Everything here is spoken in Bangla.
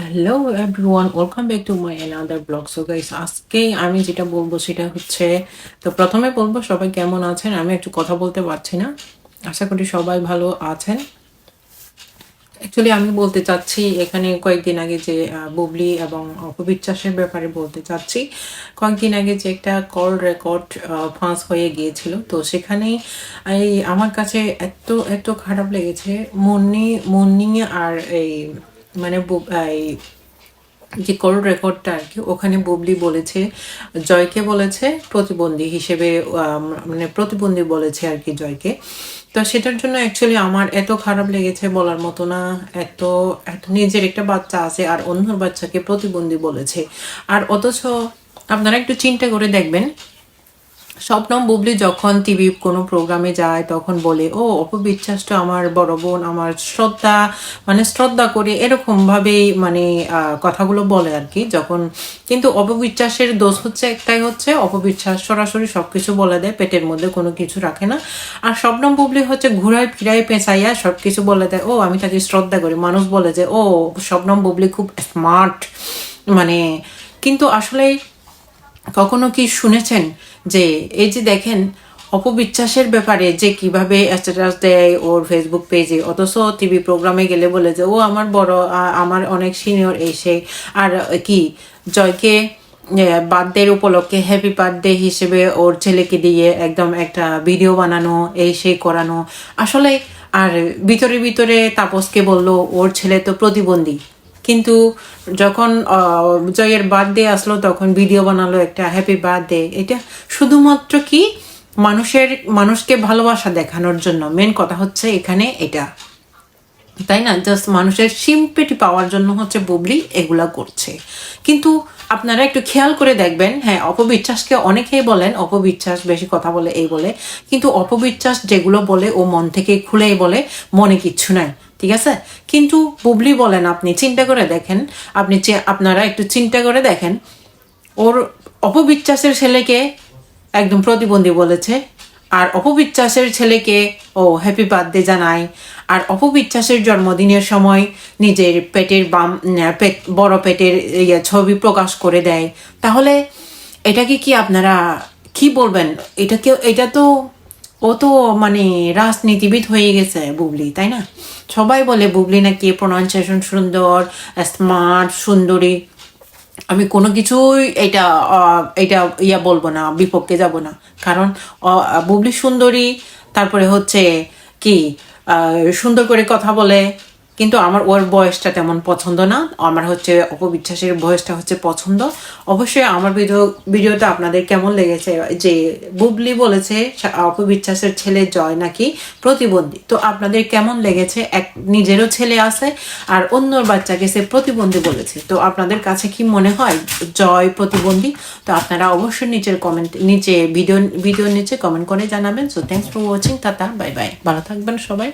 Hello everyone welcome back to my another blog so guys আজকে আমি যেটা বলব সেটা হচ্ছে, তো প্রথমে বলব সবাই কেমন আছেন? আমি একটু কথা বলতে পারছি না। আশা করি সবাই ভালো আছেন। অ্যাকচুয়ালি আমি বলতে চাচ্ছি, এখানে কয়েকদিন আগে যে বুবলি এবং অপবিশ্বাসের ব্যাপারে বলতে চাচ্ছি, কয়েকদিন আগে যে একটা কল রেকর্ড ফাঁস হয়ে গিয়েছিল। তো সেখানেই এই, আমার কাছে এত এত খারাপ লেগেছে মুন্নি মুন্নি আর এই মানে এই যে কল রেকর্ডটা আর কি, ওখানে বুবলি বলেছে, জয়কে বলেছে, প্রতিবন্ধী হিসেবে মানে প্রতিবন্ধী বলেছে আর কি জয়কে। তো সেটার জন্য অ্যাকচুয়ালি আমার এত খারাপ লেগেছে বলার মতো না, এত এত নিজের একটা বাচ্চা আছে আর অন্য বাচ্চাকে প্রতিবন্ধী বলেছে। আর অথচ আপনারা একটু চিন্তা করে দেখবেন স্বপ্নম বুবলি যখন টিভি কোনো প্রোগ্রামে যায়, তখন বলে, ও, অপবিশ্বাস তো আমার বড় বোন, আমার শ্রদ্ধা মানে শ্রদ্ধা করে এরকম ভাবেই মানে কথাগুলো বলে আর কি যখন। কিন্তু অপবিশ্বাসের দোষ হচ্ছে একটাই হচ্ছে, অপবিশ্বাস সরাসরি সব কিছু বলে দেয়, পেটের মধ্যে কোনো কিছু রাখে না। আর স্বপ্নম বুবলি হচ্ছে ঘুরায় ফিরায় পেঁচাইয়া সব কিছু বলে দেয়, ও, আমি তাকে শ্রদ্ধা করি। মানুষ বলে যে, ও, স্বপ্নম বুবলি খুব স্মার্ট। মানে কিন্তু আসলে কখনো কি শুনেছেন যে এই যে দেখেন, অপবিশ্বাসের ব্যাপারে যে কীভাবে স্ট্যাটাস দেয় ওর ফেসবুক পেজে অথচ টিভি প্রোগ্রামে গেলে বলে যে, ও আমার বড় আমার অনেক সিনিয়র এই সেই আর কি, জয়কে বার্থডের উপলক্ষে হ্যাপি বার্থডে হিসেবে ওর ছেলেকে দিয়ে একদম একটা ভিডিও বানানো এই সেই করানো। আসলে, আর ভিতরে ভিতরে তাপসকে বলল, ওর ছেলে তো প্রতিবন্ধী। কিন্তু যখন জয়ের বার্থডে আসলো, তখন ভিডিও বানালো একটা হ্যাপি বার্থডে এটা শুধুমাত্র কি মানুষের, মানুষকে ভালোবাসা দেখানোর জন্য। মেন কথা হচ্ছে এখানে এটা। তাই না? জাস্ট মানুষের সিম্পেটি পাওয়ার জন্য হচ্ছে বুবলি এগুলা করছে। কিন্তু আপনারা একটু খেয়াল করে দেখবেন হ্যাঁ অপবিশ্বাসকে অনেকেই বলেন, অপবিশ্বাস বেশি কথা বলে এই বলে, কিন্তু অপবিশ্বাস যেগুলো বলে ও মন থেকে খুলেই বলে, মনে কিচ্ছু নাই। ঠিক আছে? কিন্তু বুবলি বলেন, আপনি চিন্তা করে দেখেন, আপনি আপনারা একটু চিন্তা করে দেখেন, ওর অপবিশ্বাসের ছেলেকে একদম প্রতিবন্ধী বলেছে, আর অপবিশ্বাসের ছেলেকে ও হ্যাপি বার্থডে জানায়, আর অপবিশ্বাসের জন্মদিনের সময় নিজের পেটের বাম পেট, বড় পেটের ইয়ে ছবি প্রকাশ করে দেয়। তাহলে এটাকে কি আপনারা, কি বলবেন? এটাকে এটা তো ও তো মানে রাজনীতিবিদ হয়ে গেছে বুবলি, তাই না? সবাই বলে বুবলি নাকি প্রনাউন্সিয়েশন সুন্দর স্মার্ট সুন্দরী। আমি কোনো কিছুই এটা এটা ইয়া বলব না, বিপক্ষে যাব না। কারণ বুবলি সুন্দরী, তারপরে হচ্ছে কি সুন্দর করে কথা বলে কিন্তু আমার ওর বয়সটা তেমন পছন্দ না। আমার হচ্ছে অপবিশ্বাসের বয়সটা হচ্ছে পছন্দ। অবশ্যই আমার ভিডিও, ভিডিওটা আপনাদের কেমন লেগেছে? যে বুবলি বলেছে অপবিশ্বাসের ছেলে জয় নাকি প্রতিবন্ধী। তো আপনাদের কেমন লেগেছে? এক, নিজেরও ছেলে আছে আর অন্যর বাচ্চাকে সে প্রতিবন্ধী বলেছে। তো আপনাদের কাছে কি মনে হয় জয় প্রতিবন্ধী? তো আপনারা অবশ্যই নিচের কমেন্ট, নিচে ভিডিও, ভিডিওর নিচে কমেন্ট করে জানাবেন। So thanks for watching tata bye bye ভালো থাকবেন সবাই।